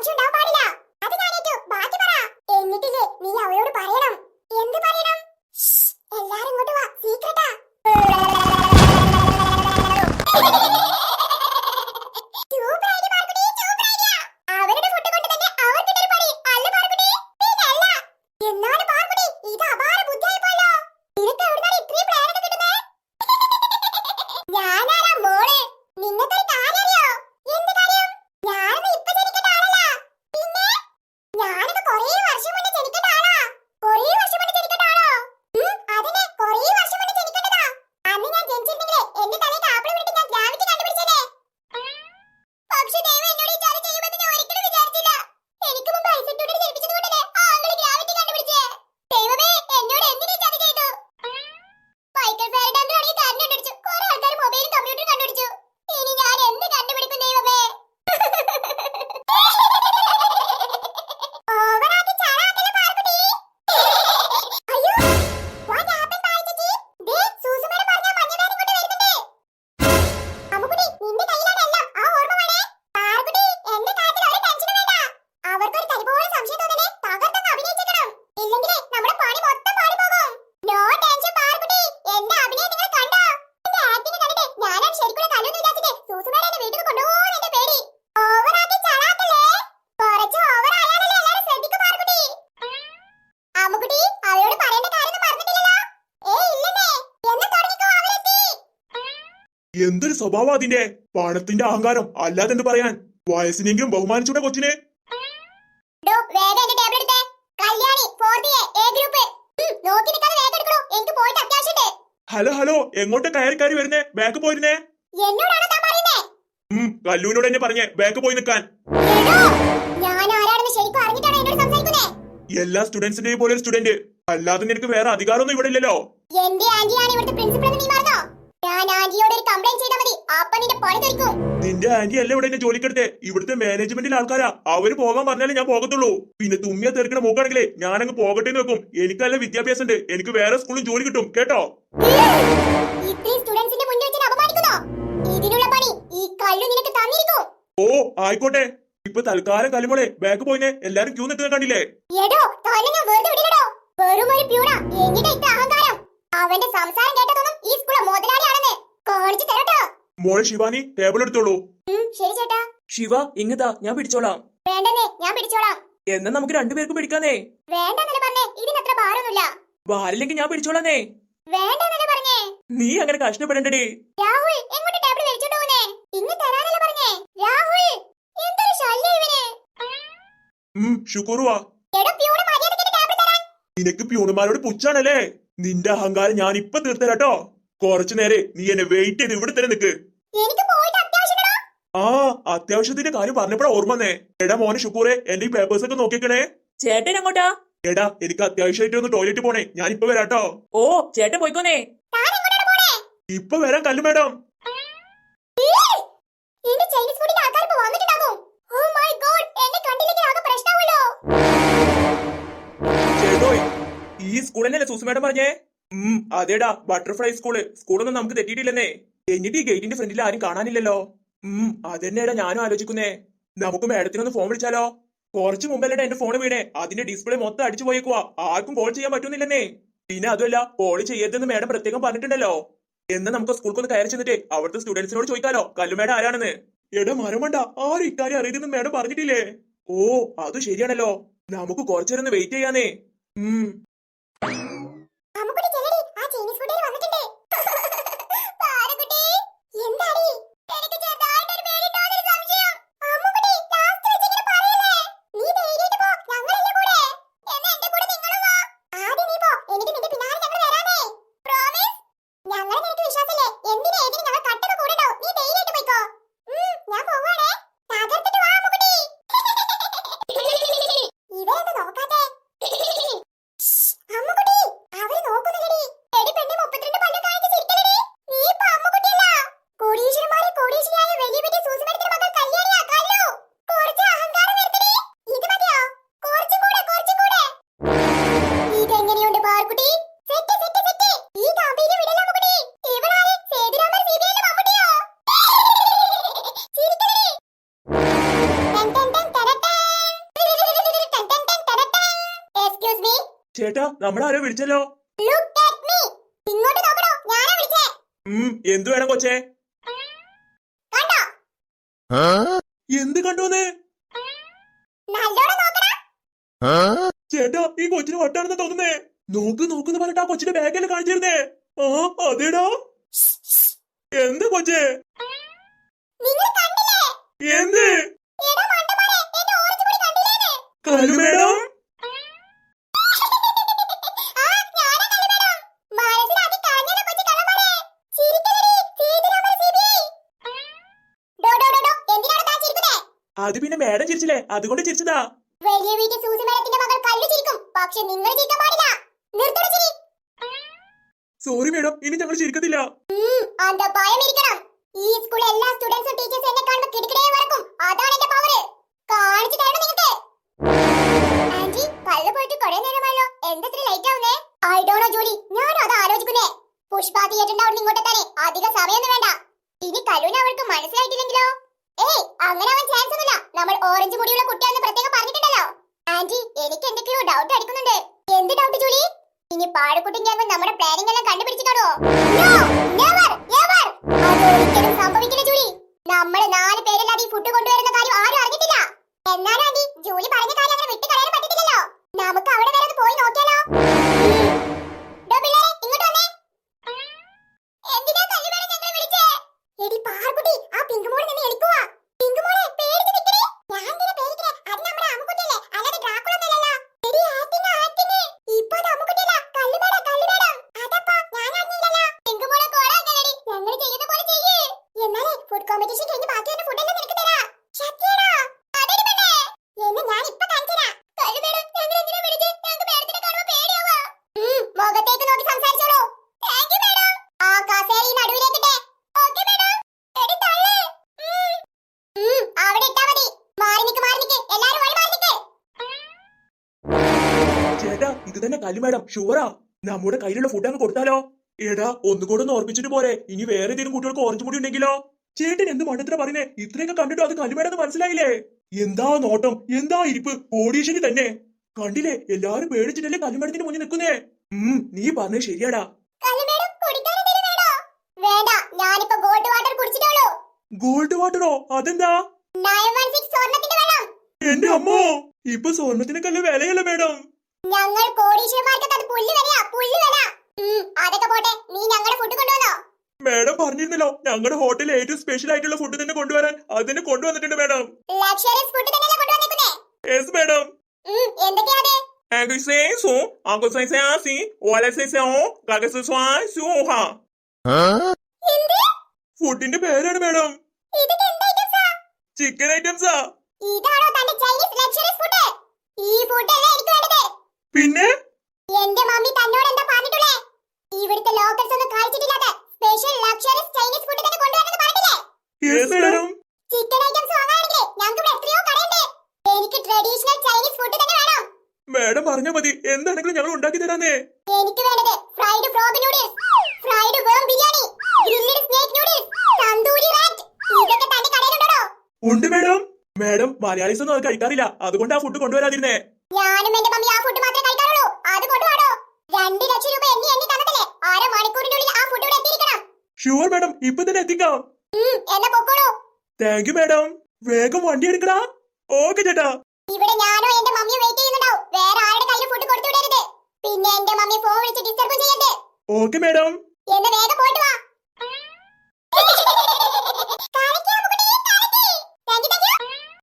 അവർക്ക് ഒരു എന്തൊരു സ്വഭാവം അതിന്റെ? പണത്തിന്റെ അഹങ്കാരം അല്ലാതെ എന്ത് പറയാൻ? വയസ്സിനെങ്കിലും ബഹുമാനിച്ചൂടെ കൊച്ചിനെ. ഹലോ ഹലോ എങ്ങോട്ട് കയറി കയറി വരുന്നേ? ബാക്ക് പോയിരുന്നേ? കല്ലൂനോട് എന്നെ പറഞ്ഞേ ബാക്ക് പോയി നിൽക്കാൻ? എല്ലാ സ്റ്റുഡൻസിന്റെയും പോലെ ഒരു സ്റ്റുഡന്റ് അല്ലാതെ നിനക്ക് വേറെ അധികാരമൊന്നും ഇവിടെ ഇല്ലല്ലോ. എന്റെ ആന്റിയാണ് ഇവിടുത്തെ പ്രിൻസിപ്പൾ നീ മറന്നോ? ഞാൻ ആന്റിയോട് ഒരു കംപ്ലൈന്റ് ചെയ്താൽ മതി. അപ്പൊ നിന്റെ പണി തെറിക്കും നിന്റെ ആന്റി അല്ല ഇവിടെ എന്നെ ജോലിക്കെടുത്തെ? ഇവിടുത്തെ മാനേജ്മെന്റിലെ ആൾക്കാരാ. അവർ പോകാൻ പറഞ്ഞാലേ ഞാൻ പോകത്തുള്ളൂ. പിന്നെ തുമ്മിയ തെറിക്കണ മൂക്കാണെങ്കിലേ ഞാനങ്ങ് പോകട്ടെ എന്ന് വെക്കും. എനിക്കല്ല വിദ്യാഭ്യാസം ഉണ്ട് എനിക്ക് വേറെ സ്കൂളിൽ ജോലി കിട്ടും. കേട്ടോ? ഇതിനുള്ള പണി ഈ കല്ലു നിനക്ക് തന്നിരിക്കും. ഓ ആയിക്കോട്ടെ. ഇപ്പൊ തൽക്കാലം കലിമോളെ ബാക്ക് പോയിനെ എല്ലാരും ക്യൂ നിൽക്കുന്ന കണ്ടില്ലേ? എടോ ഞാൻ വെറും ഒരു പ്യൂണ. അഹങ്കാരം? അവന്റെ സംസാരം കേട്ടതൊന്നും ഈ സ്കൂളിലെ തരട്ടോ മോളെ ശിവാനി ടേബിൾ എടുത്തോളൂ. ശരി ചേട്ടാ. ശിവ ഇങ്ങതാ ഞാൻ പിടിച്ചോളാം. വേണ്ടനെ ഞാൻ പിടിച്ചോളാം. എന്നാ നമുക്ക് രണ്ടുപേർക്കും പിടിക്കാന്നേ. വേണ്ടെന്നല്ലേ പറഞ്ഞേ ഇതിനത്ര ഭാരമൊന്നുമില്ല. വാരില്ലെങ്കിൽ ഞാൻ പിടിച്ചോളാന്നേ. വേണ്ടെന്നല്ലേ പറഞ്ഞേ. നീ അങ്ങനെ കഷ്ടപ്പെടണ്ടേ രാഹുൽ എങ്ങോട്ട് ടേബിൾ വലിച്ചോണ്ട് പോകുന്നേ ഇന്ന് തരാനല്ലേ പറഞ്ഞേ. രാഹുൽ എന്തൊരു ശല്യം ഇവന്. ഉം ഷുക്കൂറുവാ എടോ പ്യൂണ് മര്യാദയ്ക്ക് ടേബിൾ തരാൻ. നിനക്ക് പ്യൂണുമാരോട് പുച്ഛാണല്ലേ? നിന്റെ അഹങ്കാരം ഞാൻ ഇപ്പൊ തീർത്തരാട്ടോ. കുറച്ചു നേരെ നീ എന്നെ വെയിറ്റ് ചെയ്ത് ഇവിടെ തന്നെ നിക്ക്. എനിക്ക് പോയിട്ട് അത്യാവശ്യമുണ്ടോ ആ അത്യാവശ്യത്തിന്റെ കാര്യം പറഞ്ഞപ്പോഴാ ഓർമ്മന്നേ എടാ മോനെ ഷുക്കൂറെ എന്റെ ഈ പേപ്പേഴ്സ് ഒക്കെ നോക്കിക്കണേ ചേട്ടൻ അങ്ങോട്ടാ എടാ എനിക്ക് അത്യാവശ്യമായിട്ട് ഒന്ന് ടോയ്ലറ്റ് പോണേ. ഞാൻ ഇപ്പൊ വരാട്ടോ. ഓ ചേട്ടൻ പോയിക്കോന്നേ. ഇപ്പൊ വരാൻ കല്ലു മേഡം ചേട്ടോയ് ഈ സ്കൂളിനല്ലേ സൂസു മേഡം പറഞ്ഞേ? ഉം അതേടാ ബട്ടർഫ്ലൈ സ്കൂൾ സ്കൂളൊന്നും നമുക്ക് തെറ്റിയിട്ടില്ലെന്നേ. എന്നിട്ട് ഈ ഗേറ്റിന്റെ ഫ്രണ്ടിൽ ആരും കാണാനില്ലല്ലോ. ഉം അതന്നെയാടാ ഞാനും ആലോചിക്കുന്നേ. നമുക്ക് മാഡത്തിനൊന്ന് ഫോൺ വിളിച്ചാലോ? കുറച്ച് മുമ്പല്ലേ എന്റെ ഫോൺ വീണേ. അതിന്റെ ഡിസ്പ്ലേ മൊത്തം അടിച്ചു പോയേക്കുവാ. ആർക്കും കോൾ ചെയ്യാൻ പറ്റുന്നില്ലെന്നേ. പിന്നെ അതുമല്ല കോൾ ചെയ്യരുതെന്ന് മാഡം പ്രത്യേകം പറഞ്ഞിട്ടുണ്ടല്ലോ. എന്നാ നമുക്ക് സ്കൂൾക്കൊന്ന് കയറി ചെന്നിട്ട് അവിടുത്തെ സ്റ്റുഡൻസിനോട് ചോദിക്കാലോ. കല്ലു മാഡം ആരാണെന്ന്. എടാ മരമണ്ട ആരും ഇക്കാര്യം അറിയരുതെന്ന് മാഡം പറഞ്ഞിട്ടില്ലേ? ഓ അത് ശരിയാണല്ലോ. നമുക്ക് കുറച്ചേരൊന്ന് വെയിറ്റ് ചെയ്യാന്നേ. ഉം. ചേട്ടാ നമ്മളാരോ വിളിച്ചല്ലോ? Look at me. ഇങ്ങോട്ട് നോക്കണോ? ഞാനാ വിളിച്ചേ. ഉം എന്ത് വേണം കൊച്ചേ? കണ്ടോ? എന്ത് കണ്ടോന്ന്? ചേട്ടാ ഈ കൊച്ചിന് വട്ടാണെന്ന് തോന്നുന്നേ. നോക്ക് നോക്കുന്ന പറഞ്ഞിട്ട് ആ കൊച്ചിന്റെ ബാഗല്ലേ കാണിച്ചിരുന്നേ. ആ അതേടാ. എന്ത് കൊച്ചേ? എന്ത്? മേഡം? അത് പിന്നെ മേഡം ചിരിച്ചില്ലേ? അതുകൊണ്ട് ചിരിച്ചതാ. വലിയ വീട്ടിൽ സൂസി മേഡത്തിന്റെ മകൾ കല്ലു ചിരിക്കും. പക്ഷെ നിങ്ങൾ ചിരിക്കാൻ പാടില്ല. നിർത്തണ ചിരി. സോറി മേഡം ഇനി ഞങ്ങൾ ചിരിക്കത്തില്ല. ഉം, അന്ത ഭയം ഇരിക്കണം. ഈ സ്കൂളിലെ എല്ലാ ഇനി പാഴക്കുട്ടി ഞാൻ നമ്മുടെ പ്ലാനിംഗ് എല്ലാം കണ്ടുപിടിച്ചു കാണുമോ! അതൊരിക്കലും സംഭവിക്കില്ല ജൂലി. നമ്മൾ നാല് പേരല്ലാതെ ഈ ഫുഡ് കൊണ്ടുവരുന്ന കാര്യം ആരും അറിഞ്ഞിട്ടില്ല. എന്നാലും ആന്റി ജൂലി food കഴിഞ്ഞ് ബാക്കി food എല്ലാം നിനക്ക് തരാം. ഞാൻ കാണുമ്പോൾ പേടിയാവാ. നോക്കി ആ ഓക്കേ എടി അവിടെ മതി. ചേട്ടാ ഇത് തന്നെ ഷുവറാ നമ്മുടെ കയ്യിലുള്ള ഫുഡ് അങ്ങ് കൊടുത്താലോ? എടാ ഒന്നുകൂടെ ഒന്ന് ഓർപ്പിച്ചിട്ട് പോരെ. ഇനി വേറെ ഏതെങ്കിലും കുട്ടികൾക്ക് ഓറഞ്ച് മുടി ഉണ്ടെങ്കിലോ? ചേട്ടൻ എന്ത് മണ്ടത്തിനാ പറയുന്നേ? ഇത്രയൊക്കെ കണ്ടിട്ടോ അത് കല്ലുമേടെന്ന് മനസ്സിലായില്ലേ? എന്താ നോട്ടം? എന്താ ഇരിപ്പ്? ഓഡീഷന് തന്നെ. കണ്ടില്ലേ? എല്ലാരും പേടിച്ചിട്ടല്ലേ കല്ലുമേടത്തിന് മുന്നിൽ നിൽക്കുന്നേ? ഉം നീ പറഞ്ഞത് ശരിയാടാ. ഗോൾഡ് വാട്ടറോ അതെന്താ? എന്റെ അമ്മോ! ഇപ്പൊ സ്വർണത്തിനൊക്കെ വിലയല്ല മേഡം? ഞങ്ങൾ കോടീശ്വരന്മാർക്ക് അത് പുല്ല് വിലയാ പുല്ല് വില. അതൊക്കെ പോട്ടെ നീ ഞങ്ങളുടെ ഫുഡ് കൊണ്ടുവന്നോ. മേഡം പറഞ്ഞിരുന്നല്ലോ ഞങ്ങളുടെ ഹോട്ടലിൽ ഏറ്റവും സ്പെഷ്യൽ ആയിട്ടുള്ള ഫുഡ് തന്നെ കൊണ്ടുവരാൻ. അത് തന്നെ കൊണ്ടുവന്നിട്ടുണ്ട് മേഡം. Yes madam. ഫുഡിന്റെ പേരാണ് മേഡം. ചിക്കൻ ഐറ്റംസാ ഇതാണോ തന്റെ ചൈനീസ് ലക്ഷറീസ് ഫുഡ് ഈ ഫുഡ് അല്ല എനിക്ക് വേണ്ടത് പിന്നെ എന്റെ മമ്മി തന്നോട് എന്താ പറഞ്ഞിട്ടുള്ളേ ഇവിടുത്തെ ലോക്കൽസ് ഒന്നും കഴിച്ചിട്ടില്ലാത്ത സ്പെഷ്യൽ ലക്ഷറീസ് ചൈനീസ് ഫുഡ് തന്നെ കൊണ്ടുവരണമെന്ന് പറഞ്ഞില്ലേ യെസ് മേഡം ചിക്കൻ ഐറ്റംസ് വാങ്ങാണെങ്കിൽ ഞങ്ങൾക്ക് ഇവിടെ എത്രയോ കടയുണ്ട് എനിക്ക് ട്രഡീഷണൽ ചൈനീസ് ഫുഡ് തന്നെ വേണം മേഡം പറഞ്ഞാ മതി എന്താണെങ്കിലും തരാന്നേ എനിക്ക് വേണ്ടത് fried frog noodles fried worm biryani grilled snake noodles tandoori rat ഇതൊക്കെ തന്റെ കടയിലുണ്ടോ ഉണ്ട് മാഡം മാഡം മലയാളീസ് ഒന്നും അത് കഴിക്കാറില്ല. അതുകൊണ്ട് ആ ഫുഡ് കൊണ്ടുവരാതിരുന്നേ. ഞാനും എന്റെ മമ്മി ആ ഫുഡ് മാത്രമേ കഴിക്കാറുള്ളൂ. അത് രണ്ട് ലക്ഷം രൂപ എണ്ണി എണ്ണി തന്നതല്ലേ. അര മണിക്കൂറിനുള്ളിൽ ആ ഫുഡ് ഇവിടെ എത്തിയിരിക്കണം. ഷുവർ മാഡം ഇപ്പൊ തന്നെ എത്തിക്കാം. ഉം, എന്നെ പൊക്കോളൂ. താങ്ക് യു മാഡം വേഗം വണ്ടി എടുക്കടാ. ഓക്കെ ചേട്ടാ. ഇവിടെ ഞാനോ എന്റെ മമ്മിയോ വെയിറ്റ് ചെയ്യുന്നുണ്ടാവും. വേറെ ആരുടെ കയ്യിൽ ഫുഡ് കൊടുത്തു വിടരുത് പിന്നെ എന്റെ മമ്മി ഫോൺ വിളിച്ച് ഡിസ്റ്റർബ് ചെയ്യട്ടെ. ഓക്കെ മാഡം എന്നെ വേഗം പോയിട്ട് വാ.